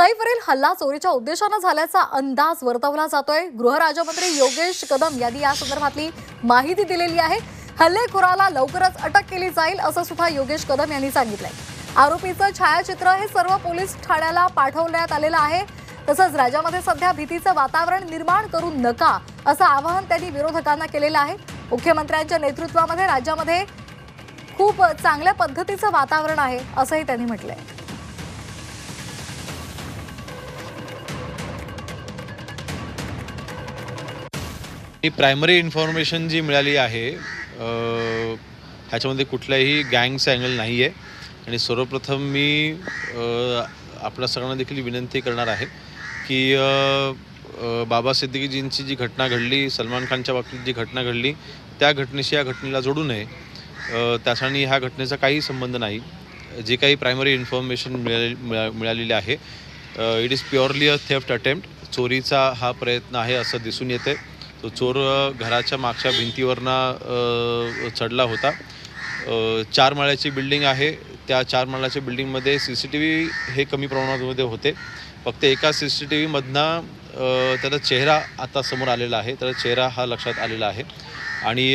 सईफवरील हल्ला चोरीच्या उद्देशानं झाल्याचा अंदाज वर्तवला जातोय. गृहराज्यमंत्री योगेश कदम यांनी या संदर्भातली माहिती दिलेली आहे. हल्लेखोराला लवकरच अटक केली जाईल असं सुद्धा योगेश कदम यांनी सांगितलंय. आरोपीचं छायाचित्र हे सर्व पोलीस ठाण्याला पाठवण्यात आलेलं आहे. तसंच राज्यामध्ये सध्या भीतीचं वातावरण निर्माण करू नका असं आवाहन त्यांनी विरोधकांना केलेलं आहे. मुख्यमंत्र्यांच्या नेतृत्वामध्ये राज्यामध्ये खूप चांगल्या पद्धतीचं वातावरण आहे असंही त्यांनी म्हटलंय. ही प्रायमरी इन्फॉर्मेशन जी मिळाली आहे ह्याच्यामध्ये कुठल्याही गँगचा अँगल नाही आहे आणि सर्वप्रथम मी आपल्या सगळ्यांना देखील विनंती करणार आहे की बाबा सिद्दीकीजींची जी घटना घडली सलमान खानच्या बाबतीत जी घटना घडली त्या घटनेशी या घटनेला जोडू नये. त्यासाठी ह्या घटनेचा काही संबंध नाही. जे काही प्रायमरी इन्फॉर्मेशन मिळाले मिळा मिळालेली आहे it is purely a theft attempt चोरीचा हा प्रयत्न आहे असं दिसून येते तो चोर घराच्या मागच्या भिंतीवरनं चढला होता. चार माळ्याची बिल्डिंग आहे. त्या चार माळ्याच्या बिल्डिंगमध्ये सी सी टी व्ही हे कमी प्रमाणामध्ये होते. फक्त एका सी सी टी व्हीमधनं त्याचा चेहरा आता समोर आलेला आहे. त्याचा चेहरा हा लक्षात आलेला आहे. आणि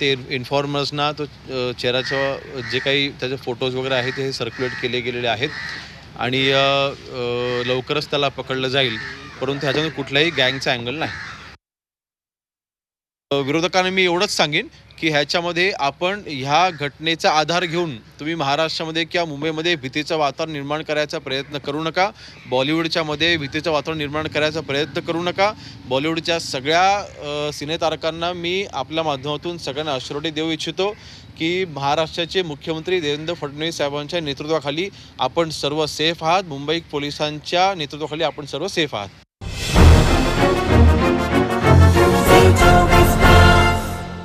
ते इन्फॉर्मर्सना तो चेहऱ्याचं जे काही त्याचे फोटोज वगैरे आहेत ते सर्क्युलेट केले गेलेले आहेत. आणि लवकरच त्याला पकडलं जाईल. परंतु ह्याच्यामध्ये कुठलाही गँगचा अँगल नाही. विरोधकांना मी एवढंच सांगेन की ह्याच्यामध्ये आपण ह्या घटनेचा आधार घेऊन तुम्ही महाराष्ट्रामध्ये किंवा मुंबईमध्ये भीतीचं वातावरण निर्माण करायचा प्रयत्न करू नका. बॉलिवूडच्या मध्ये भीतीचं वातावरण निर्माण करायचा प्रयत्न करू नका. बॉलिवूडच्या सगळ्या सिनेतारकांना मी आपल्या माध्यमातून सगळ्यांना अश्रोटी देऊ इच्छितो की महाराष्ट्राचे मुख्यमंत्री देवेंद्र फडणवीस साहेबांच्या नेतृत्वाखाली आपण सर्व सेफ आहात. मुंबई पोलिसांच्या नेतृत्वाखाली आपण सर्व सेफ आहात.